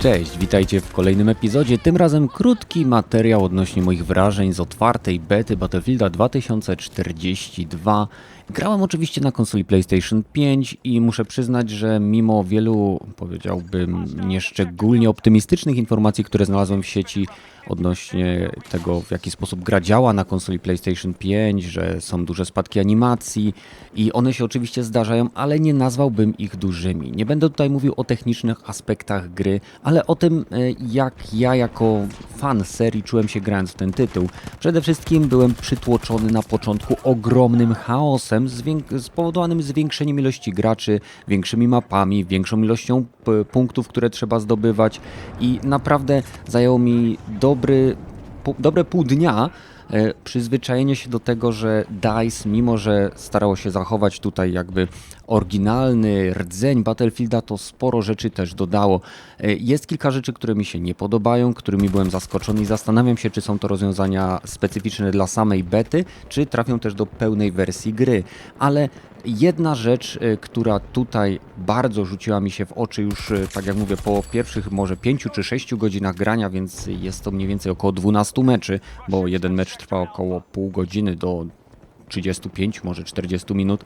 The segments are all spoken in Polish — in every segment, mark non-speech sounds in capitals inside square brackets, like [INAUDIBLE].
Cześć, witajcie w kolejnym epizodzie. Tym razem krótki materiał odnośnie moich wrażeń z otwartej bety Battlefielda 2042. Grałem oczywiście na konsoli PlayStation 5 i muszę przyznać, że mimo wielu, powiedziałbym, nieszczególnie optymistycznych informacji, które znalazłem w sieci odnośnie tego, w jaki sposób gra działa na konsoli PlayStation 5, że są duże spadki animacji i one się oczywiście zdarzają, ale nie nazwałbym ich dużymi. Nie będę tutaj mówił o technicznych aspektach gry, ale o tym, e, jak ja jako fan serii czułem się grając w ten tytuł. Przede wszystkim byłem przytłoczony na początku ogromnym chaosem zwięk- spowodowanym zwiększeniem ilości graczy, większymi mapami, większą ilością punktów, które trzeba zdobywać i naprawdę zajęło mi dobry, dobre pół dnia przyzwyczajenie się do tego, że DICE, mimo że starało się zachować tutaj jakby oryginalny rdzeń Battlefielda, to sporo rzeczy też dodało. E, Jest kilka rzeczy, które mi się nie podobają, którymi byłem zaskoczony i zastanawiam się, czy są to rozwiązania specyficzne dla samej bety, czy trafią też do pełnej wersji gry. Ale jedna rzecz, e, która tutaj bardzo rzuciła mi się w oczy już, e, tak jak mówię, po pierwszych może 5 czy 6 godzinach grania, więc jest to mniej więcej około 12 meczy, bo jeden mecz trwa około pół godziny do 35, może 40 minut,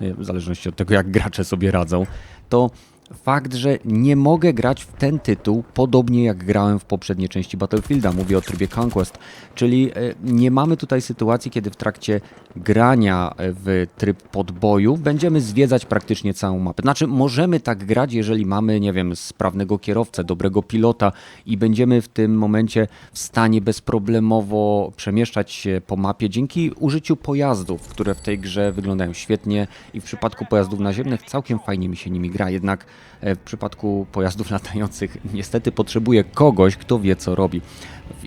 e, w zależności od tego, jak gracze sobie radzą, to fakt, że nie mogę grać w ten tytuł podobnie jak grałem w poprzedniej części Battlefielda. Mówię o trybie Conquest, czyli e, nie mamy tutaj sytuacji, kiedy w trakcie grania w tryb podboju będziemy zwiedzać praktycznie całą mapę. Znaczy, możemy tak grać, jeżeli mamy, nie wiem, sprawnego kierowcę, dobrego pilota i będziemy w tym momencie w stanie bezproblemowo przemieszczać się po mapie dzięki użyciu pojazdów, które w tej grze wyglądają świetnie i w przypadku pojazdów naziemnych całkiem fajnie mi się nimi gra. Jednak e, w przypadku pojazdów latających niestety potrzebuję kogoś, kto wie co robi.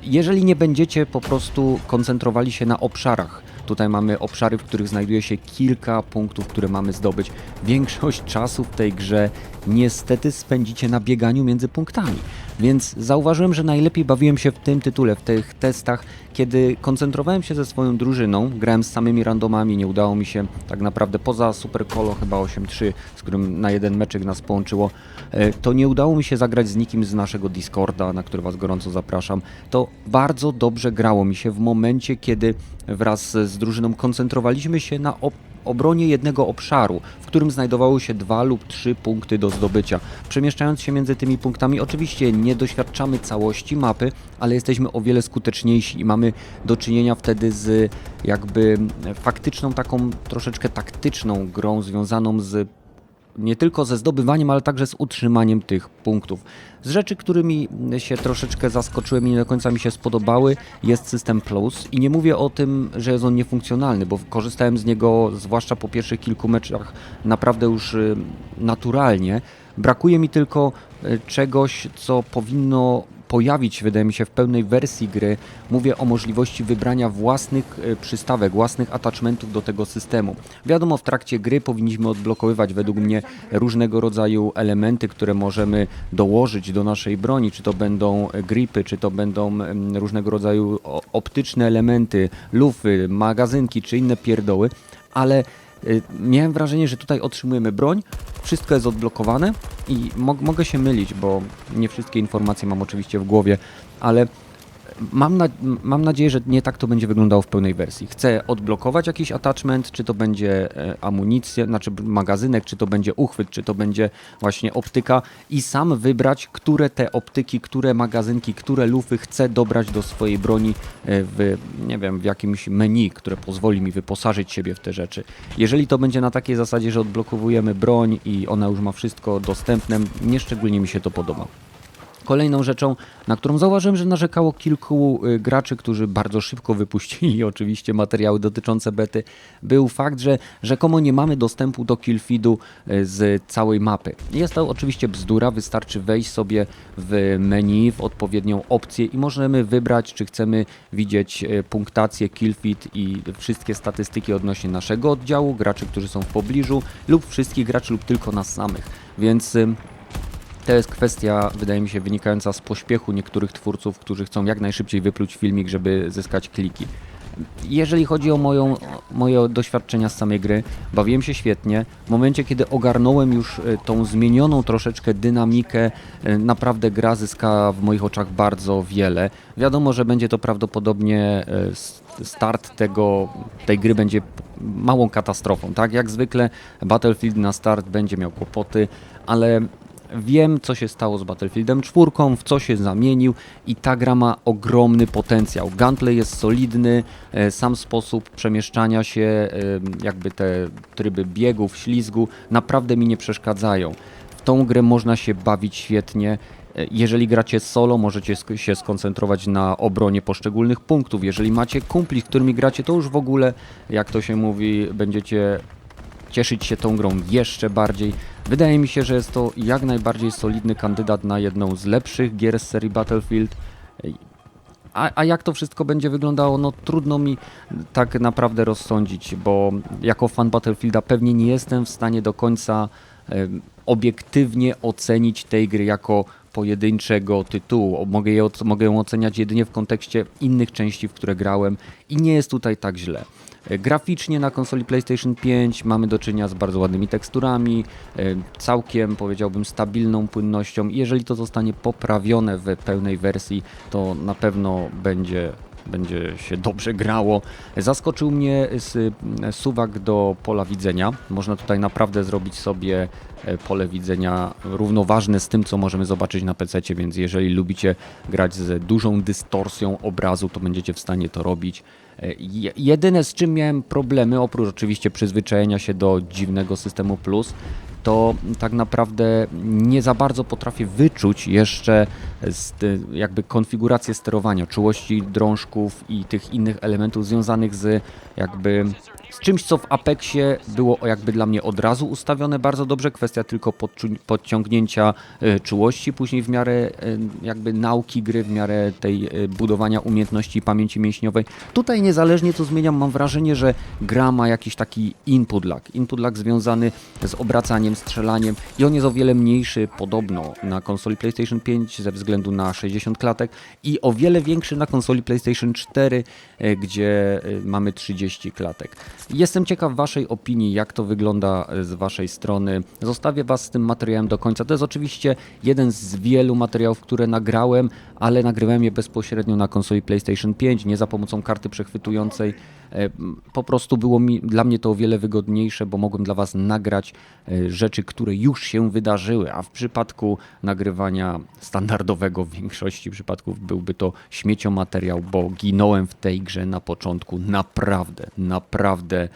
Jeżeli nie będziecie po prostu koncentrowali się na obszarach, tutaj mamy obszary, w których znajduje się kilka punktów, które mamy zdobyć. Większość czasu w tej grze niestety spędzicie na bieganiu między punktami. Więc zauważyłem, że najlepiej bawiłem się w tym tytule, w tych testach, kiedy koncentrowałem się ze swoją drużyną, grałem z samymi randomami, nie udało mi się tak naprawdę poza Super Colo chyba 8-3, z którym na jeden meczek nas połączyło, e, to nie udało mi się zagrać z nikim z naszego Discorda, na który Was gorąco zapraszam. To bardzo dobrze grało mi się w momencie, kiedy wraz z drużyną koncentrowaliśmy się na op- obronie jednego obszaru, w którym znajdowały się dwa lub trzy punkty do zdobycia. Przemieszczając się między tymi punktami, oczywiście nie doświadczamy całości mapy, ale jesteśmy o wiele skuteczniejsi i mamy do czynienia wtedy z jakby faktyczną taką troszeczkę taktyczną grą związaną z nie tylko ze zdobywaniem, ale także z utrzymaniem tych punktów. Z rzeczy, którymi się troszeczkę zaskoczyłem i nie do końca mi się spodobały, jest system Plus i nie mówię o tym, że jest on niefunkcjonalny, bo korzystałem z niego zwłaszcza po pierwszych kilku meczach naprawdę już y, naturalnie. Brakuje mi tylko y, czegoś, co powinno pojawić, wydaje mi się, w pełnej wersji gry. Mówię o możliwości wybrania własnych e, przystawek, własnych attachmentów do tego systemu. Wiadomo, w trakcie gry powinniśmy odblokowywać według mnie różnego rodzaju elementy, które możemy dołożyć do naszej broni, czy to będą e, gripy, czy to będą różnego rodzaju optyczne elementy, lufy, magazynki, czy inne pierdoły, ale miałem wrażenie, że tutaj otrzymujemy broń, wszystko jest odblokowane i mo mogę się mylić, bo nie wszystkie informacje mam oczywiście w głowie, ale mam, na mam nadzieję, że nie tak to będzie wyglądało w pełnej wersji. Chcę odblokować jakiś attachment, czy to będzie e, amunicja, znaczy magazynek, czy to będzie uchwyt, czy to będzie właśnie optyka i sam wybrać, które te optyki, które magazynki, które lufy chcę dobrać do swojej broni e, w, nie wiem, w jakimś menu, które pozwoli mi wyposażyć siebie w te rzeczy. Jeżeli to będzie na takiej zasadzie, że odblokowujemy broń i ona już ma wszystko dostępne, nieszczególnie mi się to podoba. Kolejną rzeczą, na którą zauważyłem, że narzekało kilku y, graczy, którzy bardzo szybko wypuścili [LAUGHS] oczywiście materiały dotyczące bety, był fakt, że rzekomo nie mamy dostępu do killfeedu y, z całej mapy. Jest to oczywiście bzdura, wystarczy wejść sobie w menu, w odpowiednią opcję i możemy wybrać, czy chcemy widzieć y, punktację, killfeed i wszystkie statystyki odnośnie naszego oddziału, graczy, którzy są w pobliżu lub wszystkich graczy lub tylko nas samych. Więc to jest kwestia, wydaje mi się, wynikająca z pośpiechu niektórych twórców, którzy chcą jak najszybciej wypluć filmik, żeby zyskać kliki. Jeżeli chodzi o moją, moje doświadczenia z samej gry, bawiłem się świetnie. W momencie, kiedy ogarnąłem już e, tą zmienioną troszeczkę dynamikę, e, naprawdę gra zyska w moich oczach bardzo wiele. Wiadomo, że będzie to prawdopodobnie e, start tego, tej gry będzie małą katastrofą, tak? Jak zwykle Battlefield na start będzie miał kłopoty, ale wiem, co się stało z Battlefieldem 4, w co się zamienił i ta gra ma ogromny potencjał. Gunplay jest solidny, e, sam sposób przemieszczania się, e, jakby te tryby biegów, ślizgu naprawdę mi nie przeszkadzają. W tą grę można się bawić świetnie. E, Jeżeli gracie solo, możecie sk- się skoncentrować na obronie poszczególnych punktów. Jeżeli macie kumpli, z którymi gracie, to już w ogóle, jak to się mówi, będziecie cieszyć się tą grą jeszcze bardziej. Wydaje mi się, że jest to jak najbardziej solidny kandydat na jedną z lepszych gier z serii Battlefield. A, a jak to wszystko będzie wyglądało, no trudno mi tak naprawdę rozsądzić, bo jako fan Battlefielda pewnie nie jestem w stanie do końca obiektywnie ocenić tej gry jako pojedynczego tytułu. Mogę, je, mogę ją oceniać jedynie w kontekście innych części, w które grałem i nie jest tutaj tak źle. E, Graficznie na konsoli PlayStation 5 mamy do czynienia z bardzo ładnymi teksturami, e, całkiem powiedziałbym stabilną płynnością. Jeżeli to zostanie poprawione w pełnej wersji, to na pewno będzie będzie się dobrze grało. Zaskoczył mnie suwak do pola widzenia. Można tutaj naprawdę zrobić sobie e, pole widzenia równoważne z tym, co możemy zobaczyć na PC, więc jeżeli lubicie grać z dużą dystorsją obrazu, to będziecie w stanie to robić. E, je- Jedyne z czym miałem problemy, oprócz oczywiście przyzwyczajenia się do dziwnego systemu Plus, to tak naprawdę nie za bardzo potrafię wyczuć jeszcze jakby konfigurację sterowania, czułości drążków i tych innych elementów związanych z jakby z czymś, co w Apexie było jakby dla mnie od razu ustawione bardzo dobrze, kwestia tylko podciągnięcia e, czułości, później w miarę e, jakby nauki gry, w miarę tej e, budowania umiejętności i pamięci mięśniowej. Tutaj niezależnie co zmieniam, mam wrażenie, że gra ma jakiś taki input lag. Input lag związany z obracaniem, strzelaniem i on jest o wiele mniejszy podobno na konsoli PlayStation 5 ze względu na 60 klatek i o wiele większy na konsoli PlayStation 4, e, gdzie mamy 30 klatek. Jestem ciekaw Waszej opinii, jak to wygląda e, z Waszej strony. Zostawię Was z tym materiałem do końca. To jest oczywiście jeden z wielu materiałów, które nagrałem, ale nagrywałem je bezpośrednio na konsoli PlayStation 5, nie za pomocą karty przechwytującej. E, Po prostu było mi, dla mnie to o wiele wygodniejsze, bo mogłem dla Was nagrać e, rzeczy, które już się wydarzyły, a w przypadku nagrywania standardowego w większości przypadków byłby to śmieciomateriał, bo ginąłem w tej grze na początku. Naprawdę, naprawdę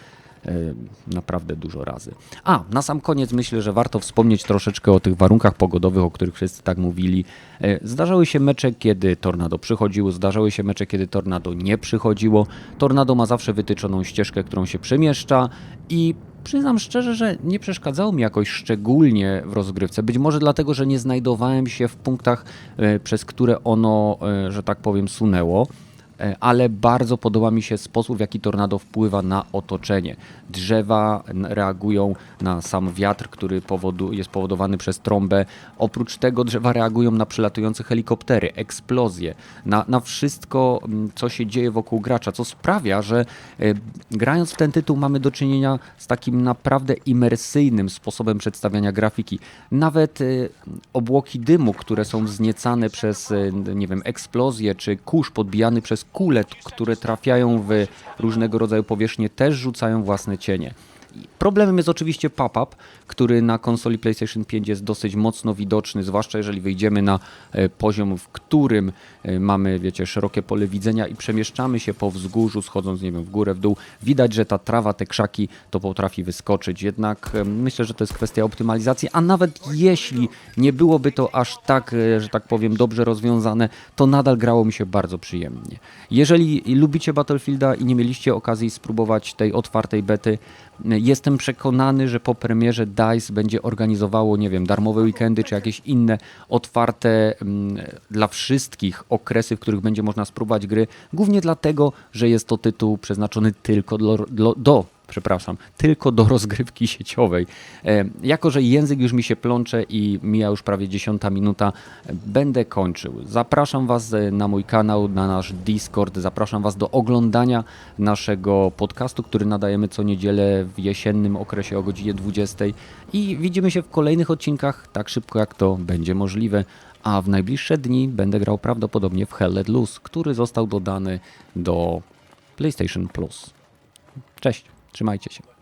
naprawdę dużo razy. A, na sam koniec myślę, że warto wspomnieć troszeczkę o tych warunkach pogodowych, o których wszyscy tak mówili. E, Zdarzały się mecze, kiedy tornado przychodziło, zdarzały się mecze, kiedy tornado nie przychodziło. Tornado ma zawsze wytyczoną ścieżkę, którą się przemieszcza i Przyznam szczerze, że nie przeszkadzało mi jakoś szczególnie w rozgrywce. Być może dlatego, że nie znajdowałem się w punktach, e, przez które ono, że tak powiem, sunęło. E, ale bardzo podoba mi się sposób, w jaki tornado wpływa na otoczenie. Drzewa reagują na sam wiatr, który powodu, jest powodowany przez trąbę. Oprócz tego drzewa reagują na przelatujące helikoptery, eksplozje, na, na wszystko, co się dzieje wokół gracza, co sprawia, że e, grając w ten tytuł mamy do czynienia z takim naprawdę imersyjnym sposobem przedstawiania grafiki. Nawet e, obłoki dymu, które są wzniecane przez, nie wiem, eksplozje, czy kurz podbijany przez kule, t- które trafiają w różnego rodzaju powierzchnie, też rzucają własne cienie. Problemem jest oczywiście pop-up, który na konsoli PlayStation 5 jest dosyć mocno widoczny, zwłaszcza jeżeli wyjdziemy na e, poziom, w którym e, mamy, wiecie, szerokie pole widzenia i przemieszczamy się po wzgórzu, schodząc, nie wiem, w górę, w dół. Widać, że ta trawa, te krzaki to potrafi wyskoczyć. Jednak e, myślę, że to jest kwestia optymalizacji, a nawet jeśli nie byłoby to aż tak, że tak powiem, dobrze rozwiązane, to nadal grało mi się bardzo przyjemnie. Jeżeli lubicie Battlefielda i nie mieliście okazji spróbować tej otwartej bety, Jestem przekonany, że po premierze DICE będzie organizowało, nie wiem, darmowe weekendy czy jakieś inne otwarte mm, dla wszystkich okresy, w których będzie można spróbować gry. Głównie dlatego, że jest to tytuł przeznaczony tylko do, do, do przepraszam, tylko do rozgrywki sieciowej. E, jako, że język już mi się plącze i mija już prawie 10 minuta, e, będę kończył. Zapraszam Was e, na mój kanał, na nasz Discord, zapraszam Was do oglądania naszego podcastu, który nadajemy co niedzielę w jesiennym okresie o godzinie 20 i widzimy się w kolejnych odcinkach tak szybko jak to będzie możliwe. A w najbliższe dni będę grał prawdopodobnie w Hell Let Loose, który został dodany do PlayStation Plus. Cześć, trzymajcie się.